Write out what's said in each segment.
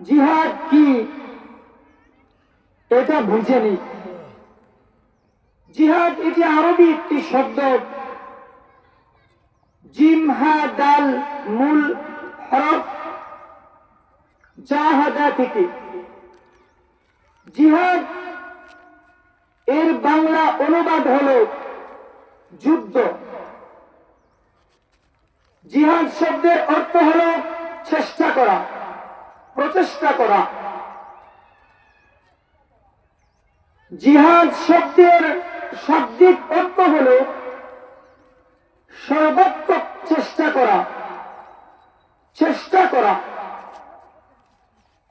জিহাদ কি? এটা বুঝে নি। জিহাদ এটি আরবি একটি শব্দ। জিম হা দাল মূল হরফ জাহাদা থেকে। জিহাদ এর বাংলা অনুবাদ হল যুদ্ধ। জিহাদ শব্দের অর্থ হল চেষ্টা করা। প্রচেষ্টা করা। জিহাদ শব্দের শাব্দিক অর্থ হল সর্বাত্মক চেষ্টা করা চেষ্টা করা।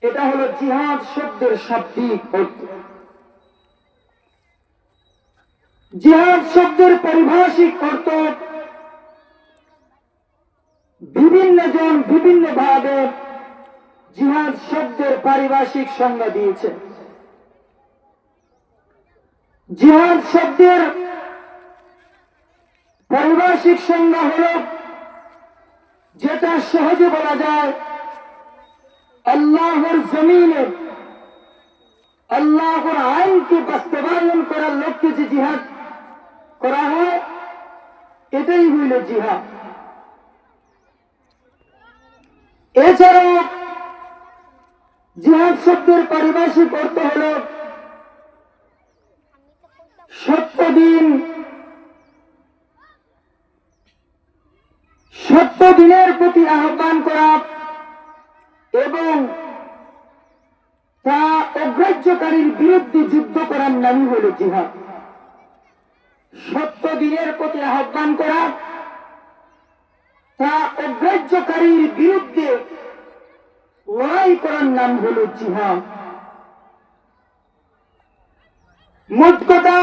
এটা হলো জিহাদ শব্দের শাব্দিক অর্থ। জিহাদ শব্দের পারিভাষিক অর্থ বিভিন্ন জন বিভিন্ন ভাবে জিহাদ শব্দের পারিভাষিক সংজ্ঞা দিয়েছে। জিহাদ শব্দের পারিভাষিক সংজ্ঞা হল, যেটা সহজে বলা যায়, আল্লাহর জমিনে, আল্লাহর আইনকে বাস্তবায়ন করার লক্ষ্যে যে জিহাদ করা হয়, এটাই হইল জিহাদ। এছাড়াও জিহাদ শব্দের পারিভাষিক অর্থ হল সত্য দিন সত্য দিনের প্রতি আহ্বান করা এবং তা অগ্রাহ্যকারীর বিরুদ্ধে যুদ্ধ করার নামই হল জিহাদ। সত্য দিনের প্রতি আহ্বান করা, তা অগ্রাহ্যকারীর বিরুদ্ধে লড়াই করার নাম হল জিহাদ। মোট কথা,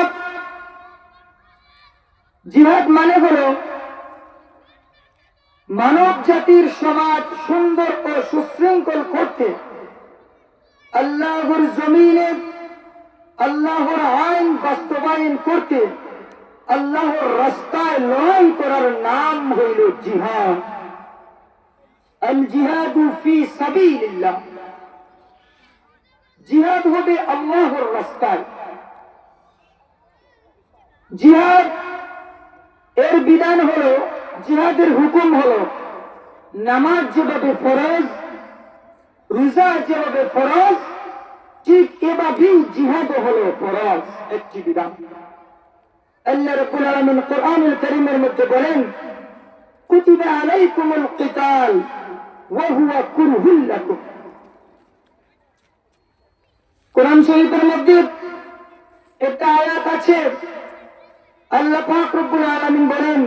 জিহাদ মানে হল মানব জাতির সমাজ সুন্দর ও সুশৃঙ্খল করতে আল্লাহর জমিনে আল্লাহর আইন বাস্তবায়ন করতে আল্লাহর রাস্তায় লড়াই করার নাম হইল জিহাদ। জিহাদু হবে আল্লাহর রাস্তায়। জিহাদ এর বিধান হলো, জিহাদের হুকুম হলো, নামাজ যেভাবে ফরজ, রোজা যেভাবে ফরজ, ঠিক এভাবেই জিহাদ হলো ফরজ একটি বিধান। আল্লাহ রাব্বুল কোরআনুল কারীমের মধ্যে বলেন, কুতিবা আলাইকুমুল কিতাল ওয়া হুয়া কুরহুল লাকুম কোরআন শরীফের মধ্যে একটা আয়াত আছে, আল্লাহ পাক রব্বুল আলামিন বলেন,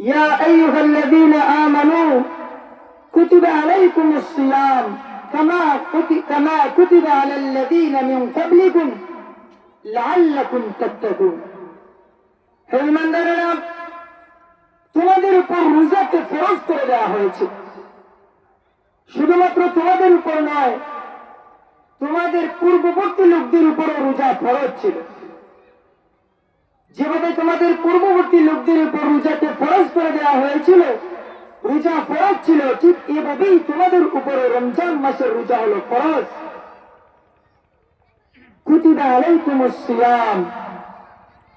ইয়া আইয়ুহাল্লাযীনা আমানু, কুতিবা আলাইকুমুস সিয়াম, কামা কামা কুতিবা আলাল্লাযীনা মিন ক্বাবলিকুম লাআল্লাকুম তাত্তাকুন। হে ইমানদারেরা তোমাদের উপর রোজাকে ফরজ করে দেওয়া হয়েছে। শুধুমাত্র তোমাদের উপর নয়, তোমাদের পূর্ববর্তী লোকদের উপরও রোজা ফরজ ছিল। যেভাবে তোমাদের পূর্ববর্তী লোকদের উপর রোজাকে ফরজ করে দেওয়া হয়েছিল, রোজা ফরজ ছিল, ঠিক এভাবেই তোমাদের উপরে রমজান মাসের রোজা হলো ফরজ। কুতিবা আলাইকুমুস সিয়াম।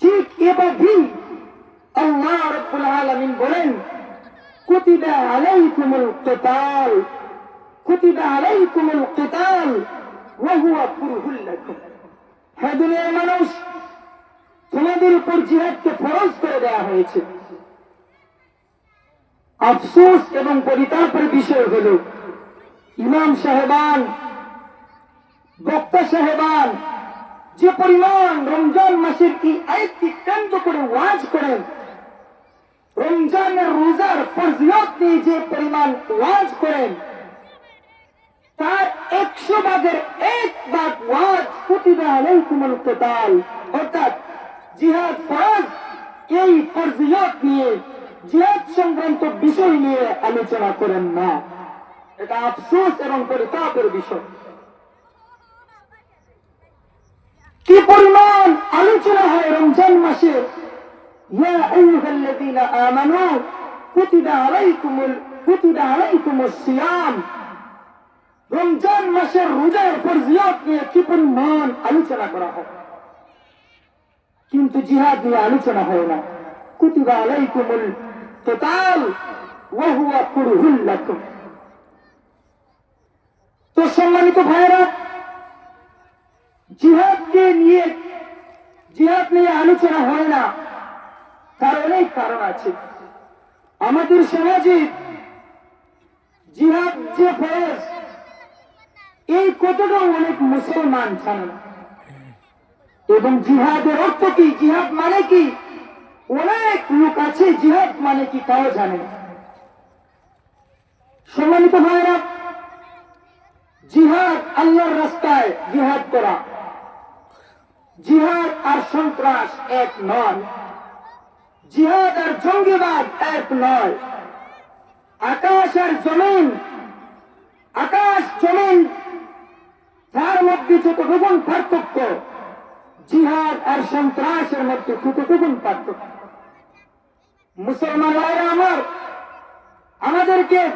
ঠিক এভাবেই বলেন মানুষ, তোমাদের উপর জিহাদকে ফরজ করে দেওয়া হয়েছে। আফসোস এবং পরিতাপের বিষয় হল, ইমাম সাহেবান, বক্তা সাহেবান, যে পরিমাণ রমজান মাসের কি আয়াতকে কেন্দ্র করে ওয়াজ করেন রমজানের রোজার ফরজিয়ত নিয়ে যে পরিমাণ ওয়াজ করেন, তার একশো ভাগের এক ভাগ ওয়াজ কুতিবা আলাইকুমুল কিতাল। অর্থাৎ জিহাদ ফরজ, এই ফরজিয়ত নিয়ে, জিহাদ সংক্রান্ত বিষয় নিয়ে আলোচনা করেন না। এটা আফসোস এবং পরিতাপের বিষয়। কি পরিমাণ আলোচনা হয় রমজান মাসে? ইয়া আইয়ুহাল্লাযীনা আমানু কুতিবা আলাইকুমুল কুতিবা আলাইকুমুস সিয়াম রমজান মাসের রোজার ফরজিয়ত নিয়ে কি পরিমাণ আলোচনা করা হয়? কিন্তু জিহাদ নিয়ে আলোচনা হয় না। কুতিবা আলাইকুমুল ওয়া কুরহুল লাকুম। তো সম্মানিত ভাইরা জিহাদকে নিয়ে জিহাদ নিয়ে আলোচনা হয় না। তার অনেক কারণ আছে। আমাদের সমাজে জিহাদ যে ফরজ, এই কতটা অনেক মুসলমান জানে। এবং জিহাদের অর্থ কি? জিহাদ মানে কি? অনেক লোক আছে জিহাদ মানে কি তাও জানে। সম্মানিত ভাইরা জিহাদ আল্লাহর রাস্তায় জিহাদ করা। জিহাদ আর সন্ত্রাস এক নয়। জিহাদ আর জঙ্গিবাদ এক নয়। আকাশ আর জমিন, আকাশ, জমিন যার মধ্যে যতটুকুন পার্থক্য, জিহাদ আর সন্ত্রাসের মধ্যে ততটুকুন পার্থক্য। মুসলমান ভাইরা আমার, আমাদেরকে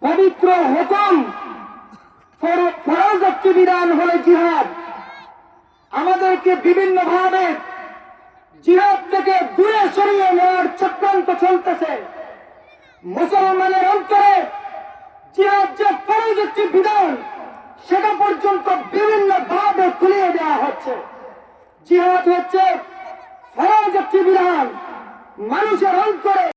পবিত্র হুকুম, ফর- ফরজ একটি বিধান হলো জিহাদ। আমাদেরকে বিভিন্ন ভাবে জিহাদ থেকে দূরে সরিয়ে নেওয়ার চক্রান্ত চলতেছে। মুসলমানের অন্তরে জিহাদ যে ফরজ একটি বিধান, সেটা পর্যন্ত বিভিন্ন ভাবে তুলিয়ে দেওয়া হচ্ছে। জিহাদ হচ্ছে ফরজ একটি বিধান, মানুষের অন্তরে